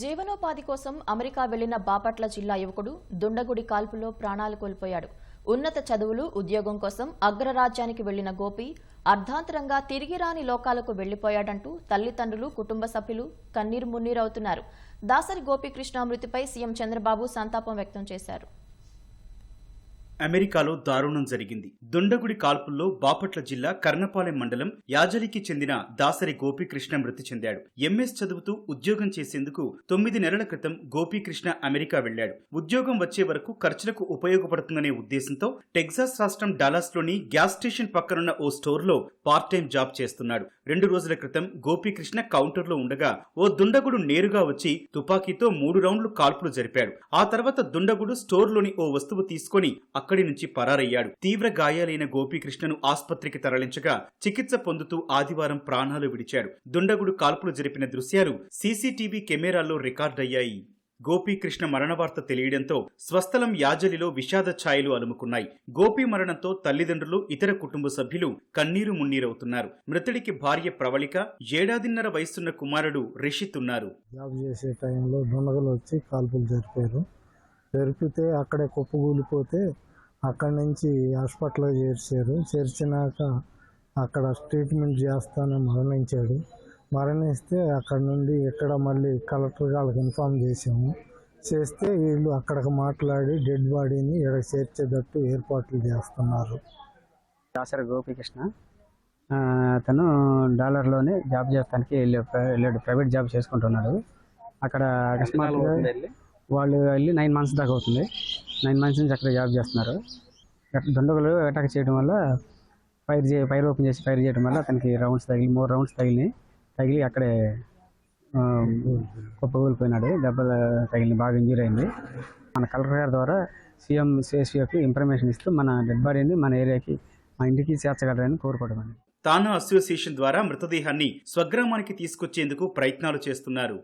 జీవనోపాధి కోసం అమెరికా వెళ్ళిన బాపట్ల జిల్లా యువకుడు దుండగుడి కాల్పులో ప్రాణాలు కోల్పోయాడు. ఉన్నత చదువులు ఉద్యోగం కోసం అగ్రరాజ్యానికి వెళ్ళిన గోపి అర్ధాంతరంగా తిరిగి రాని లోకాలకు వెళ్ళిపోయాడంటూ తల్లిదండ్రులు కుటుంబ సభ్యులు కన్నీరు మున్నీరవుతున్నారు. దాసరి గోపీకృష్ణ మృతిపై సీఎం చంద్రబాబు సంతాపం వ్యక్తం చేశారు. అమెరికాలో దారుణం జరిగింది. దుండగుడి కాల్పుల్లో బాపట్ల జిల్లా కర్ణపాలెం మండలం యాజలికి చెందిన దాసరి గోపీకృష్ణ మృతి చెందాడు. ఎంఎస్ చదువుతూ ఉద్యోగం చేసేందుకు తొమ్మిది నెలల క్రితం గోపీకృష్ణ అమెరికా వెళ్ళాడు ఉద్యోగం వచ్చే వరకు ఖర్చులకు ఉపయోగపడుతుందనే ఉద్దేశంతో టెక్సాస్ రాష్ట్రం డాలాస్లోని గ్యాస్ స్టేషన్ పక్కనున్న ఓ స్టోర్లో పార్ట్ టైం జాబ్ చేస్తున్నాడు. రెండు రోజుల క్రితం గోపీకృష్ణ కౌంటర్లో ఉండగా ఓ దుండగుడు నేరుగా వచ్చి తుపాకీతో మూడు రౌండ్లు కాల్పులు జరిపాడు. ఆ తర్వాత దుండగుడు స్టోర్లోని ఓ వస్తువు తీసుకొని అక్కడ అక్కడి నుంచి పరారయ్యాడు. తీవ్ర గాయాలైన గోపీకృష్ణను ఆసుపత్రికి తరలించగా చికిత్స పొందుతూ ఆదివారం ప్రాణాలు విడిచాడు. దుండగుడు కాల్పులు జరిపిన దృశ్యాలు సీసీటీవీ కెమెరాల్లో రికార్డయ్యాయి. గోపీకృష్ణ మరణ వార్త తెలియడంతో స్వస్థలం యాజలిలో విషాద ఛాయలు అలుముకున్నాయి. గోపి మరణంతో తల్లిదండ్రులు ఇతర కుటుంబ సభ్యులు కన్నీరు మున్నీరవుతున్నారు. మృతుడికి భార్య ప్రవళిక ఏడాదిన్నర వయసున్న కుమారుడు రిషిత్ ఉన్నారు జాబ్ చేసే టైంలో వచ్చి కాల్పులు జరిపారు. జరిపితే అక్కడే కుప్పగూలిపోతే అక్కడి నుంచి హాస్పిటల్లో చేర్చారు. చేర్చినాక అక్కడ ట్రీట్మెంట్ చేస్తానని మరణించాడు. మరణిస్తే అక్కడ నుండి ఇక్కడ మళ్ళీ కలెక్టర్ వాళ్ళకి ఇన్ఫామ్ చేసాము చేస్తే వీళ్ళు అక్కడికి మాట్లాడి డెడ్ బాడీని ఇక్కడ చేర్చేటట్టు ఏర్పాట్లు చేస్తున్నారు. దాసరి గోపికృష్ణ. అతను డాలర్లోనే జాబ్ చేస్తానికి వెళ్ళి- వెళ్ళాడు. ప్రైవేట్ జాబ్ చేసుకుంటున్నాడు. అక్కడ అకస్మాత్తుగా వాళ్ళు వెళ్ళి నైన్ మంత్స్ దాకా అవుతుంది. నైన్ మంత్స్ నుంచి అక్కడ జాబ్ చేస్తున్నారు. దుండగులు అటాక్ చేయడం వల్ల ఫైర్ చే ఫైర్ ఓపెన్ చేసి ఫైర్ చేయడం వల్ల అతనికి రౌండ్స్ తగిలి మూడు రౌండ్స్ తగిలినాయి తగిలి అక్కడే గొప్ప కూలిపోయినాడు దెబ్బలు తగిలి బాగా ఇంజూరీ అయింది. మన కలెక్టర్ గారి ద్వారా సీఎం సిఎస్పీకి ఇన్ఫర్మేషన్ ఇస్తూ మన డెడ్ బాడీని మన ఏరియాకి మా ఇంటికి చేర్చగలరని కోరుకోవడం తానా అసోసియేషన్ ద్వారా మృతదేహాన్ని స్వగ్రామానికి తీసుకొచ్చేందుకు ప్రయత్నాలు చేస్తున్నారు.